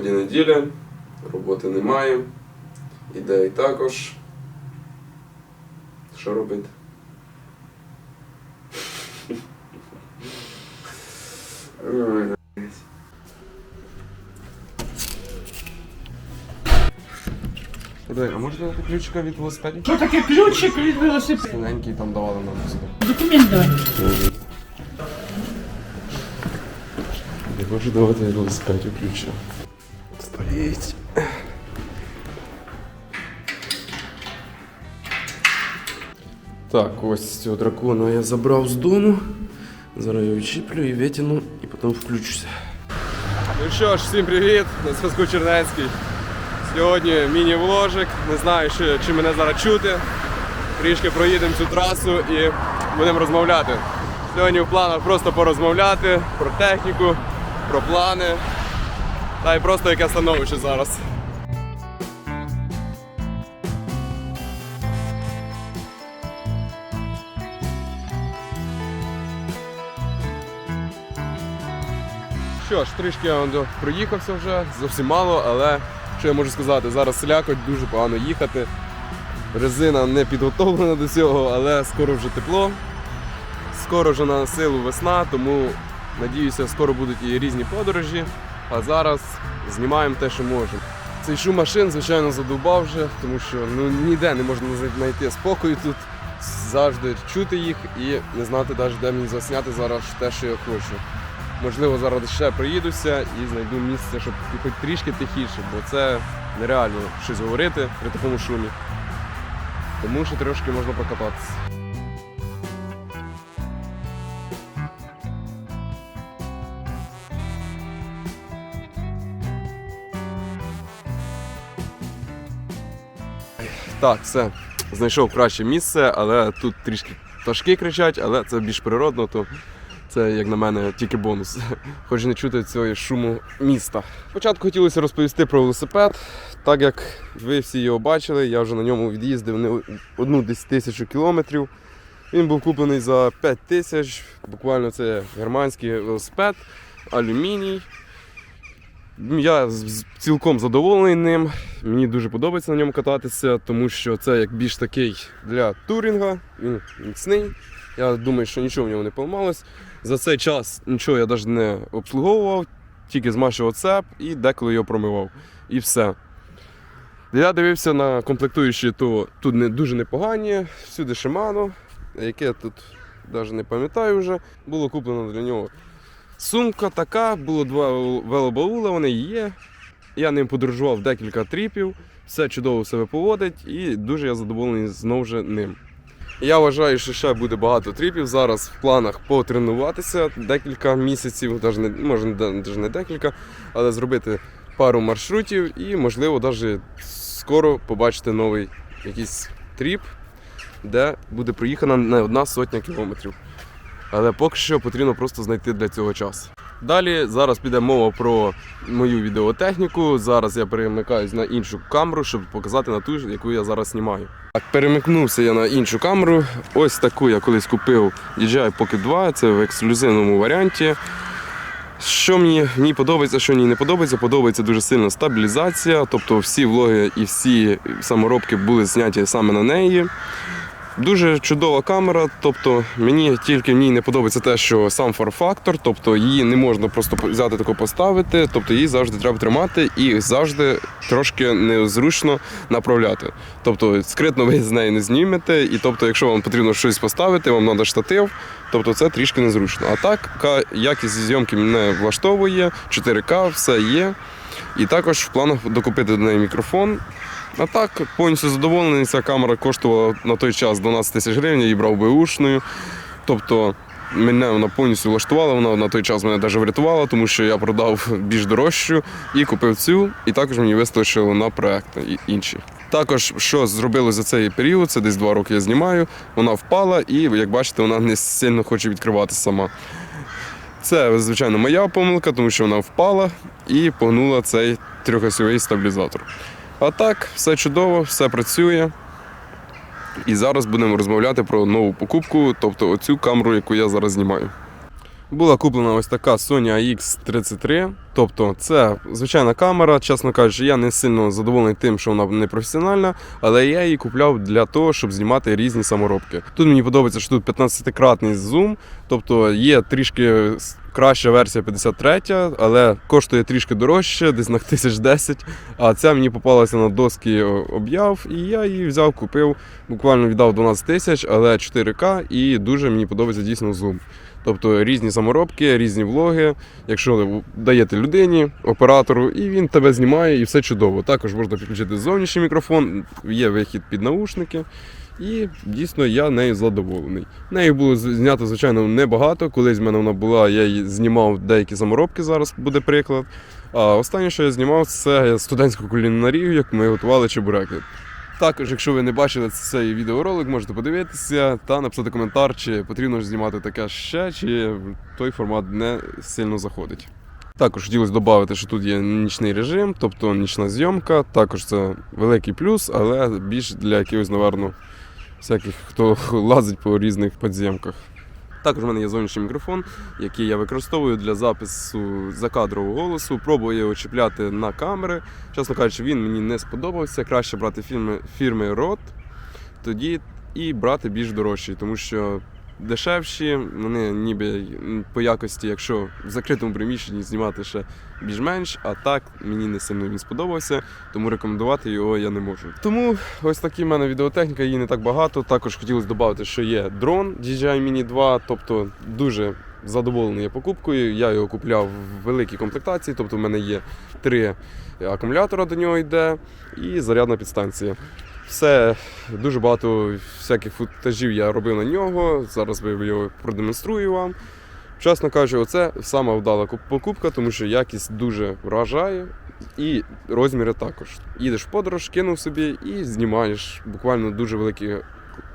Сьогодні неділя, роботи немає, ідей також. Що робити? Дай, а може дати ключика від велосипедів? Що таке ключик від велосипеда? Синенький там давали нам сюди. Документ давай. Не можу давати від велосипедів ключа. Стоїть. Так, ось цього дракона я забрав з дому. Зараз його відчіплю і витягну, і потім включуся. Ну що ж, всім привіт! На зв'язку Чернецький. Сьогодні міні-вложик. Не знаю, що, чи мене зараз чути. Трішки проїдемо цю трасу і будемо розмовляти. Сьогодні в планах просто порозмовляти про техніку, про плани. Та й просто яке становище зараз. Що ж, трішки я проїхався вже, зовсім мало, але що я можу сказати, зараз слякоть, дуже погано їхати. Резина не підготовлена до цього, але скоро вже тепло. Скоро вже на силу весна, тому надіюся, скоро будуть і різні подорожі. А зараз знімаємо те, що можемо. Цей шум машин, звичайно, задовбав вже, тому що ну, ніде не можна знайти спокою тут. Завжди чути їх і не знати, навіть, де мені засняти зараз те, що я хочу. Можливо, зараз ще приїдуся і знайду місце, щоб хоч трішки тихіше, бо це нереально щось говорити при такому шумі. Тому що трошки можна покататися. Так, все. Знайшов краще місце, але тут трішки пташки кричать, але це більш природно, то це, як на мене, тільки бонус. Хоч не чути цього шуму міста. Спочатку хотілося розповісти про велосипед. Так як ви всі його бачили, я вже на ньому від'їздив не одну десь тисячу кілометрів. Він був куплений за 5 тисяч. Буквально це германський велосипед, алюміній. Я з- з- цілком задоволений ним. Мені дуже подобається на ньому кататися, тому що це як більш такий для турінга. Він міцний. Я думаю, що нічого в ньому не поламалось. За цей час нічого я навіть не обслуговував, тільки змащував цеп і деколи його промивав. І все. Я дивився на комплектуючі, то тут не дуже непогані, всюди Shimano, яке я тут навіть не пам'ятаю вже. Було куплено для нього Сумка така, було два велобаула, вони є. Я ним подорожував декілька тріпів, все чудово себе поводить і дуже я задоволений знову ж ним. Я вважаю, що ще буде багато тріпів. Зараз в планах потренуватися декілька місяців, навіть не, може навіть не декілька, але зробити пару маршрутів і, можливо, навіть скоро побачити новий якийсь тріп, де буде проїхана не одна сотня кілометрів. Але поки що потрібно просто знайти для цього час. Далі зараз піде мова про мою відеотехніку. Зараз я перемикаюсь на іншу камеру, щоб показати на ту, яку я зараз знімаю. Так, перемикнувся я на іншу камеру. Ось таку я колись купив DJI Pocket 2, це в ексклюзивному варіанті. Що мені, мені подобається, що мені не подобається, подобається дуже сильно стабілізація, тобто всі влоги і всі саморобки були зняті саме на неї. Дуже чудова камера, тобто мені тільки в ній не подобається те, що сам фор-фактор, тобто її не можна просто взяти таку поставити, тобто її завжди треба тримати і завжди трошки незручно направляти. Тобто скритно ви з неї не знімете, і тобто, якщо вам потрібно щось поставити, вам треба штатив, тобто це трішки незручно. А так, якість зйомки мене влаштовує, 4К, все є. І також в планах докупити до неї мікрофон. А так, повністю задоволений. Ця камера коштувала на той час 12 тисяч гривень, її брав беушною. Тобто мене вона повністю влаштувала, вона на той час мене навіть врятувала, тому що я продав більш дорожчу і купив цю, і також мені вистачило на проекти і- інші. Також, що зробило за цей період, це десь два роки я знімаю, вона впала і, як бачите, вона не сильно хоче відкриватися сама. Це, звичайно, моя помилка, тому що вона впала і погнула цей трьохосьовий стабілізатор. А так, все чудово, все працює. І зараз будемо розмовляти про нову покупку, тобто оцю камеру, яку я зараз знімаю. Була куплена ось така Sony AX33. Тобто, це звичайна камера. Чесно кажучи, я не сильно задоволений тим, що вона не професіональна, але я її купляв для того, щоб знімати різні саморобки. Тут мені подобається, що тут 15-кратний зум, тобто є трішки краща версія 53, але коштує трішки дорожче, десь на 1010. А ця мені попалася на доски об'яв, і я її взяв, купив. Буквально віддав 12 тисяч, але 4К, і дуже мені подобається дійсно зум. Тобто різні саморобки, різні влоги. Якщо даєте людині, оператору, і він тебе знімає, і все чудово. Також можна підключити зовнішній мікрофон, є вихід під наушники. І дійсно я нею задоволений. Нею було знято, звичайно, небагато. Колись в мене вона була, я її знімав деякі саморобки, зараз буде приклад. А останнє, що я знімав, це студентську кулінарію, як ми готували чебуреки. Також, якщо ви не бачили цей відеоролик, можете подивитися та написати коментар, чи потрібно ж знімати таке ще, чи той формат не сильно заходить. Також хотілося додати, що тут є нічний режим, тобто нічна зйомка. Також це великий плюс, але більш для якихось, напевно, всяких, хто лазить по різних підземках. Також в мене є зовнішній мікрофон, який я використовую для запису закадрового голосу. Пробую його чіпляти на камери. Чесно кажучи, він мені не сподобався. Краще брати фірми, фірми Rode, тоді і брати більш дорожчий, тому що дешевші, вони ніби по якості, якщо в закритому приміщенні знімати ще більш-менш, а так мені не сильно він сподобався, тому рекомендувати його я не можу. Тому ось такі в мене відеотехніка, її не так багато. Також хотілося додати, що є дрон DJI Mini 2, тобто дуже задоволений я покупкою. Я його купляв в великій комплектації, тобто в мене є три акумулятора до нього йде і зарядна підстанція. Все дуже багато всяких футажів я робив на нього. Зараз його продемонструю вам. Чесно кажучи, оце сама вдала покупка, тому що якість дуже вражає. І розміри також. Їдеш в подорож, кинув собі і знімаєш буквально дуже великі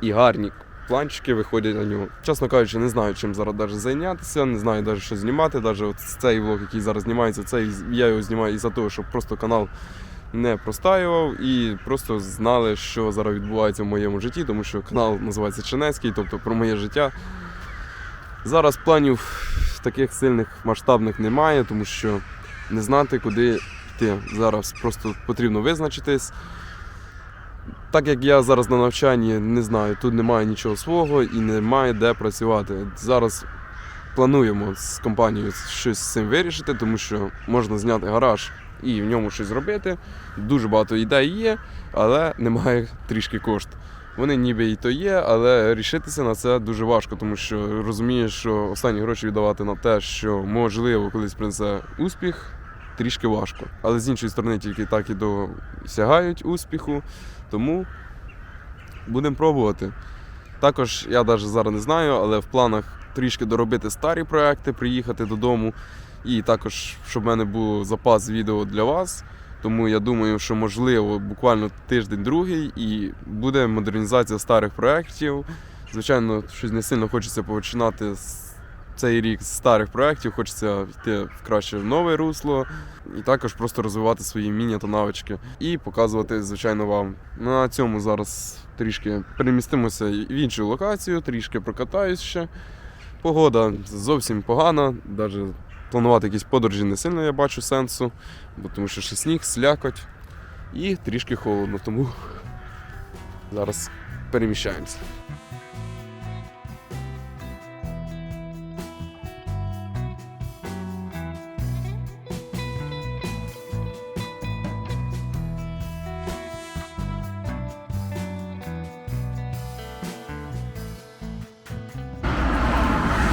і гарні планчики виходять на нього. Чесно кажучи, не знаю, чим зараз навіть зайнятися, не знаю навіть, що знімати. Навіть цей влог, який зараз знімається, цей я його знімаю із-за того, щоб просто канал не простаював і просто знали, що зараз відбувається в моєму житті, тому що канал називається Чинецький, тобто про моє життя. Зараз планів таких сильних масштабних немає, тому що не знати, куди йти. Зараз просто потрібно визначитись. Так як я зараз на навчанні не знаю, тут немає нічого свого і немає де працювати. Зараз плануємо з компанією щось з цим вирішити, тому що можна зняти гараж і в ньому щось зробити. Дуже багато ідей є, але немає трішки кошт. Вони ніби і то є, але рішитися на це дуже важко, тому що розумієш, що останні гроші віддавати на те, що можливо колись принесе успіх, трішки важко. Але з іншої сторони, тільки так і досягають успіху. Тому будемо пробувати. Також я навіть зараз не знаю, але в планах трішки доробити старі проекти, приїхати додому. І також, щоб в мене був запас відео для вас. Тому я думаю, що можливо буквально тиждень-другий і буде модернізація старих проєктів. Звичайно, щось не сильно хочеться починати з цей рік з старих проєктів, хочеться йти в краще в нове русло і також просто розвивати свої вміння та навички і показувати, звичайно, вам. На цьому зараз трішки перемістимося в іншу локацію, трішки прокатаюсь ще. Погода зовсім погана, навіть планувати якісь подорожі не сильно я бачу сенсу, бо тому що ще сніг, слякоть і трішки холодно, тому зараз переміщаємося.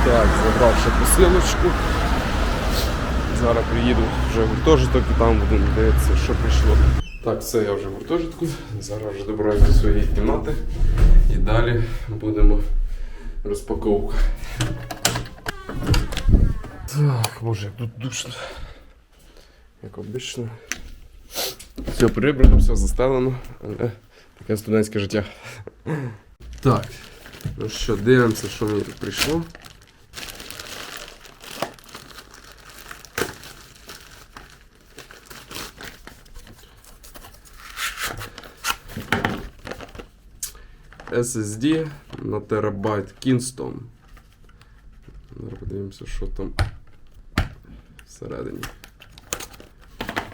Так, забрав ще посилочку. Зараз приїду вже в гуртожиток і там будемо дивитися, що прийшло. Так, все, я вже в гуртожитку. Зараз вже добираюся до своєї кімнати. І далі будемо розпаковка. Так, боже, як тут душно. Як обично. Все прибрано, все застелено, але таке студентське життя. Так, ну що, дивимося, що мені тут прийшло. SSD на терабайт Kingston. Подивимося. Що там всередині.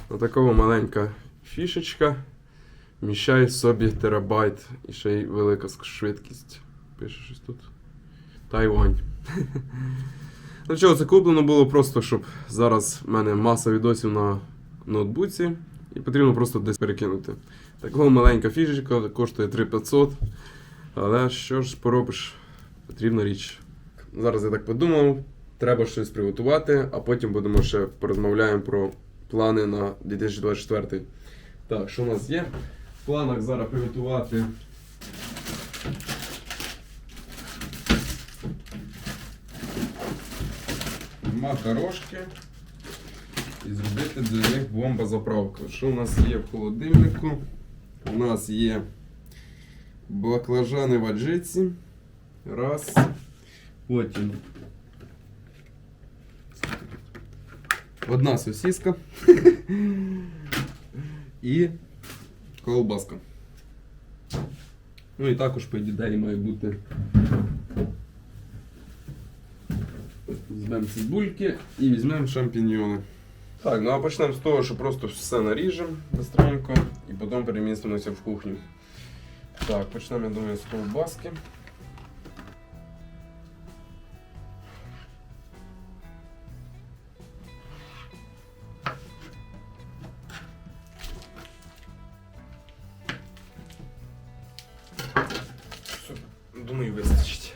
Отакова маленька фішечка. Вміщає в собі терабайт і ще й велика швидкість. Пише щось тут. Тайвань. Ну чого, це куплено було просто, щоб зараз в мене маса відосів на ноутбуці, і потрібно просто десь перекинути. Такого маленька фішечка коштує 3500. Але що ж поробиш? Потрібна річ. Зараз я так подумав, треба щось приготувати, а потім будемо ще порозмовляємо про плани на 2024. Так, що у нас є? В планах зараз приготувати. Макарошки і зробити для них бомба-заправку. Що у нас є в холодильнику? У нас є баклажани в аджиці. Раз. Потім. Одна сосиска. І колбаска. Ну і також, по ідеї, має бути. Візьмемо цибульки і візьмемо шампіньйони. Так, ну а почнемо з того, що просто все наріжемо быстренько і потім перемістимося в кухню. Так, почнемо, я думаю, з ковбаски. Думаю, вистачить.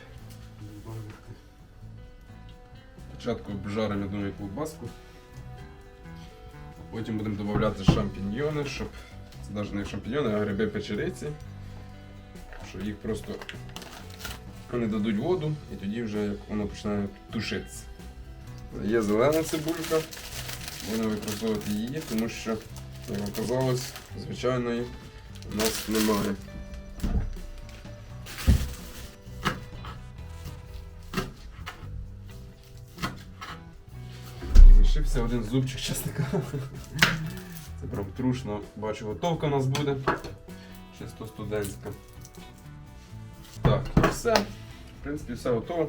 Спочатку обжаримо, я думаю, ковбаску. Потім будемо додавати шампіньйони, щоб це навіть не шампіньйони, а гриби печериці. Що їх просто вони дадуть воду і тоді вже воно починає тушитися. Є зелена цибулька, будемо використовувати її, тому що, як оказалось, звичайної у нас немає. Лишився один зубчик часника. Це прям трушно. Бачу, готовка у нас буде. Чисто студентська. Все. В принципі, все готово.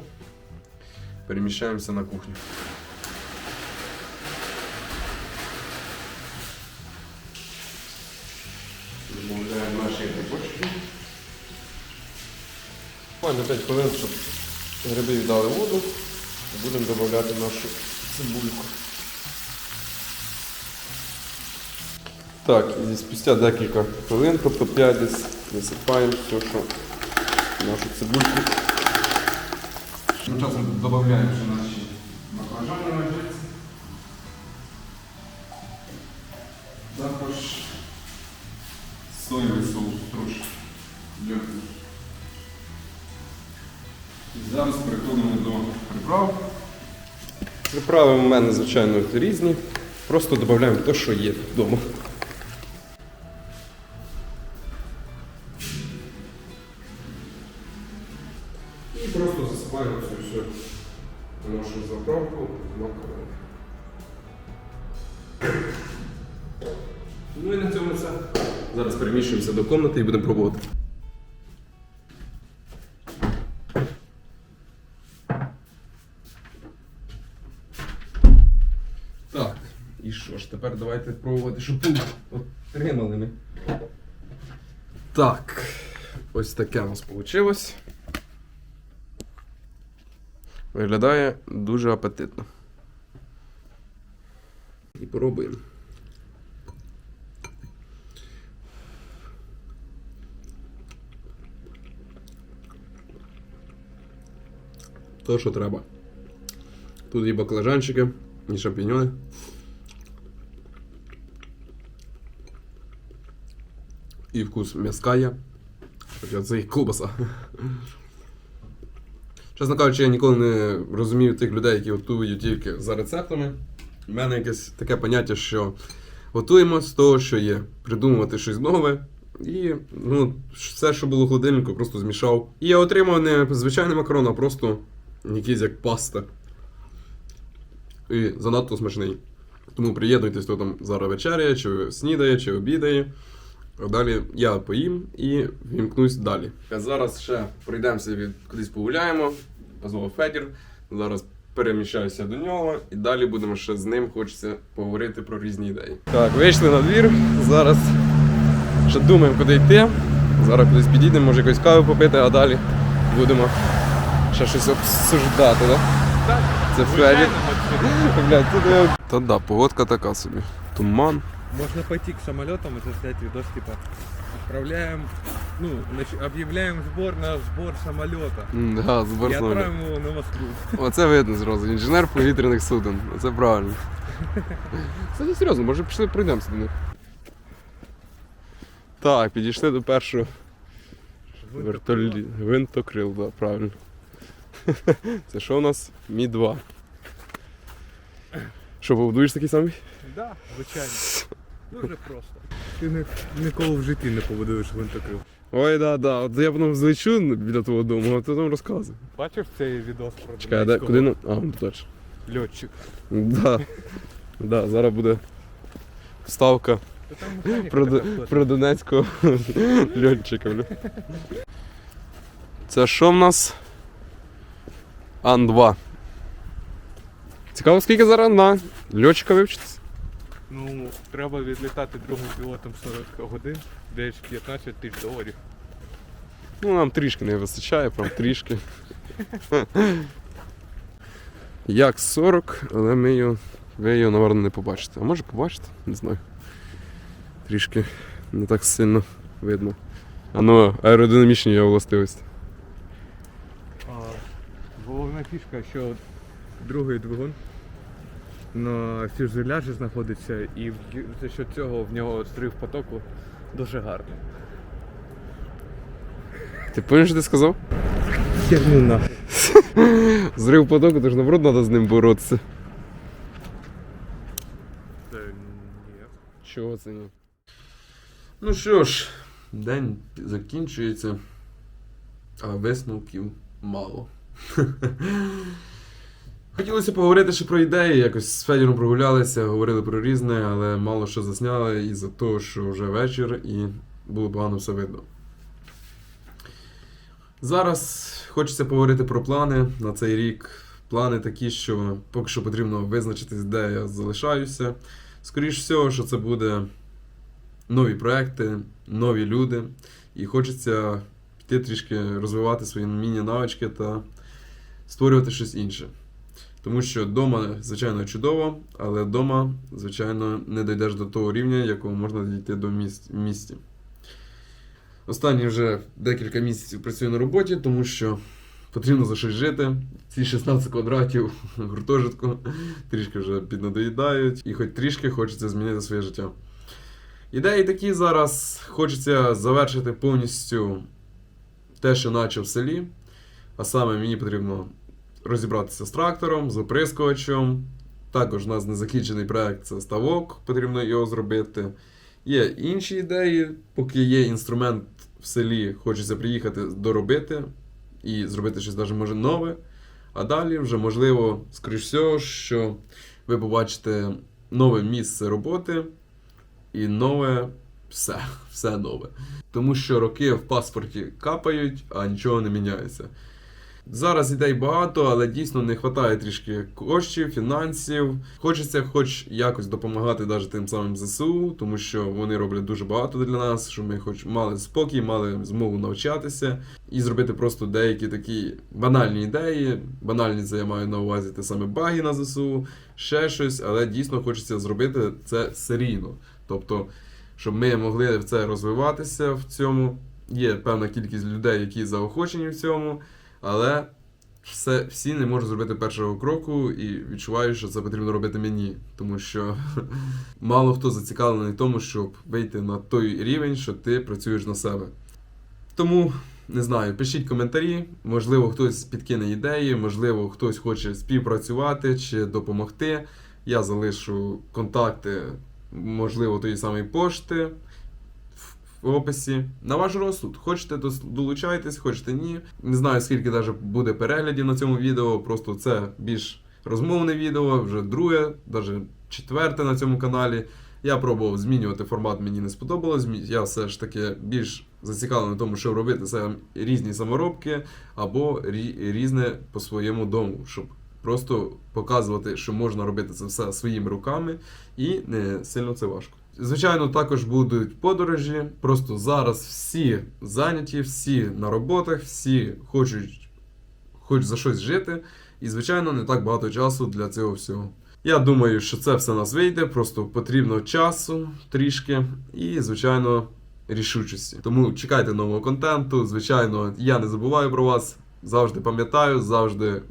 Переміщаємося на кухню. Добавляємо наші грибочки. Буквально 5 хвилин, щоб гриби віддали воду. І будемо додавати нашу цибульку. Так, і спустя декілька хвилин, тобто 5 десь висипаємо все, що нашу цибульку. Тим часом додаємо вже наші баклажани на жиці. Також соєвий соус трошки. легкий. І зараз переходимо до приправ. Приправи у мене, звичайно, різні. Просто додаємо те, що є вдома. Кімнати і будемо пробувати. Так, і що ж, тепер давайте пробувати, щоб тут отримали ми. Так, ось таке у нас вийшло. Виглядає дуже апетитно. І пробуємо. То, що треба. Тут і баклажанчики, і шампіньони. І вкус м'язка є. Хоча це і ковбаса. Чесно кажучи, я ніколи не розумію тих людей, які готують тільки за рецептами. У мене якесь таке поняття, що готуємо з того, що є. Придумувати щось нове. І ну, все, що було в холодильнику, просто змішав. І я отримав не звичайний макарон, а просто якийсь як паста. І занадто смачний. Тому приєднуйтесь, хто там зараз вечеряє, чи снідає, чи обідає. Далі я поїм і вімкнусь далі. Зараз ще пройдемося від кудись погуляємо. Позвав Федір. Зараз переміщаюся до нього і далі будемо ще з ним хочеться поговорити про різні ідеї. Так, вийшли на двір. Зараз ще думаємо, куди йти. Зараз кудись підійдемо, може якоїсь кави попити, а далі будемо ще щось обсуждати, да? Це Федір. Блядь, тут Та да, погодка така собі. Туман. Можно пойти к самолетам и заснять видос, типа, отправляем, ну, нач- объявляем сбор на сбор самолета. Да, збор и самоліту. отправим его на Москву. Оце видно зразу. Інженер повітряних суден. Це правильно. Кстати, серйозно, може пішли пройдемося до них. Так, підійшли до першого вертолі... Винтокрил, да, правильно. Це що у нас? Мі-2. Що, побудуєш такий самий? Да, звичайно. Дуже просто. Ти ні- ніколи в житті не побудуєш гвинтокрил. Ой, да, да. От я потім злечу біля твого дому, а ти там розказуй. Бачив цей відос про Чекай, де, куди нам. А, ну точно. льотчик? Да. Да, зараз буде вставка про, про донецького льотчика. Це що в нас? Ан-2. Цікаво, скільки зараз на льотчика вивчитися? Ну, треба відлітати другим пілотом 40 годин, десь 15 тисяч доларів. Ну, нам трішки не вистачає, прям трішки. Як 40, але ми його, ви його, напевно, не побачите. А може побачите? Не знаю. Трішки не так сильно видно. А ну, аеродинамічні його властивості. А, головна фішка, що другий двигун на фюзеляжі знаходиться і за що цього в нього зрив потоку дуже гарний. Ти пам'ятаєш, що ти сказав? Херну нахуй. Зрив потоку, то ж наоборот треба з ним боротися. Це ні. Чого це ні? Ну що ж, день закінчується, а висновків мало. Хотілося поговорити ще про ідеї, якось з Федіром прогулялися, говорили про різне, але мало що засняли із-за того, що вже вечір і було погано все видно. Зараз хочеться поговорити про плани на цей рік. Плани такі, що поки що потрібно визначитись, де я залишаюся. Скоріше всього, що це буде нові проекти, нові люди. І хочеться піти трішки розвивати свої міні-навички та створювати щось інше. Тому що вдома, звичайно, чудово, але вдома, звичайно, не дійдеш до того рівня, якого можна дійти до міст, місті. Останні вже декілька місяців працюю на роботі, тому що потрібно за щось жити. Ці 16 квадратів гуртожитку трішки вже піднадоїдають, і хоч трішки хочеться змінити своє життя. Ідеї такі зараз хочеться завершити повністю те, що наче в селі. А саме мені потрібно розібратися з трактором, з оприскувачем. Також у нас незакінчений проект це ставок, потрібно його зробити. Є інші ідеї, поки є інструмент в селі, хочеться приїхати доробити і зробити щось навіть може нове. А далі вже можливо, скоріш всього, що ви побачите нове місце роботи і нове все, все нове. Тому що роки в паспорті капають, а нічого не міняється. Зараз ідей багато, але дійсно не вистачає трішки коштів, фінансів. Хочеться хоч якось допомагати навіть тим самим ЗСУ, тому що вони роблять дуже багато для нас, щоб ми хоч мали спокій, мали змогу навчатися і зробити просто деякі такі банальні ідеї. Банальні це я маю на увазі те саме баги на ЗСУ, ще щось, але дійсно хочеться зробити це серійно. Тобто, щоб ми могли в це розвиватися в цьому. Є певна кількість людей, які заохочені в цьому. Але все, всі не можуть зробити першого кроку і відчуваю, що це потрібно робити мені, тому що мало хто зацікавлений в тому, щоб вийти на той рівень, що ти працюєш на себе. Тому не знаю, пишіть коментарі, можливо, хтось підкине ідеї, можливо, хтось хоче співпрацювати чи допомогти. Я залишу контакти, можливо, тої самої пошти в- описі. На ваш розсуд. Хочете, долучайтесь, хочете ні. Не знаю, скільки даже буде переглядів на цьому відео. Просто це більш розмовне відео, вже друге, навіть четверте на цьому каналі. Я пробував змінювати формат, мені не сподобалось. Я все ж таки більш зацікавлений в тому, що робити це різні саморобки або рі- різне по своєму дому, щоб просто показувати, що можна робити це все своїми руками, і не сильно це важко. Звичайно, також будуть подорожі. Просто зараз всі зайняті, всі на роботах, всі хочуть хоч за щось жити. І, звичайно, не так багато часу для цього всього. Я думаю, що це все нас вийде, просто потрібно часу трішки і, звичайно, рішучості. Тому чекайте нового контенту. Звичайно, я не забуваю про вас, завжди пам'ятаю, завжди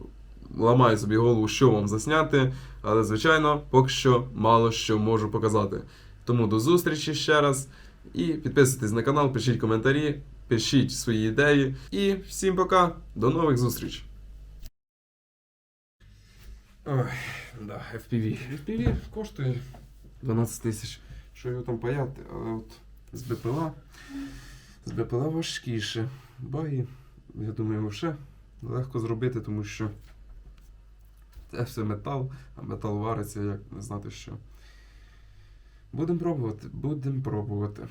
ламаю собі голову, що вам засняти. Але, звичайно, поки що мало що можу показати. Тому до зустрічі ще раз. І підписуйтесь на канал, пишіть коментарі, пишіть свої ідеї. І всім пока, до нових зустрічей. Ой, да, FPV. FPV коштує 12 тисяч. Що його там паяти, але от з БПЛА. З БПЛА важкіше. Баги, я думаю, вже легко зробити, тому що це все метал, а метал вариться, як не знати що. Будемо пробувати, будемо пробувати.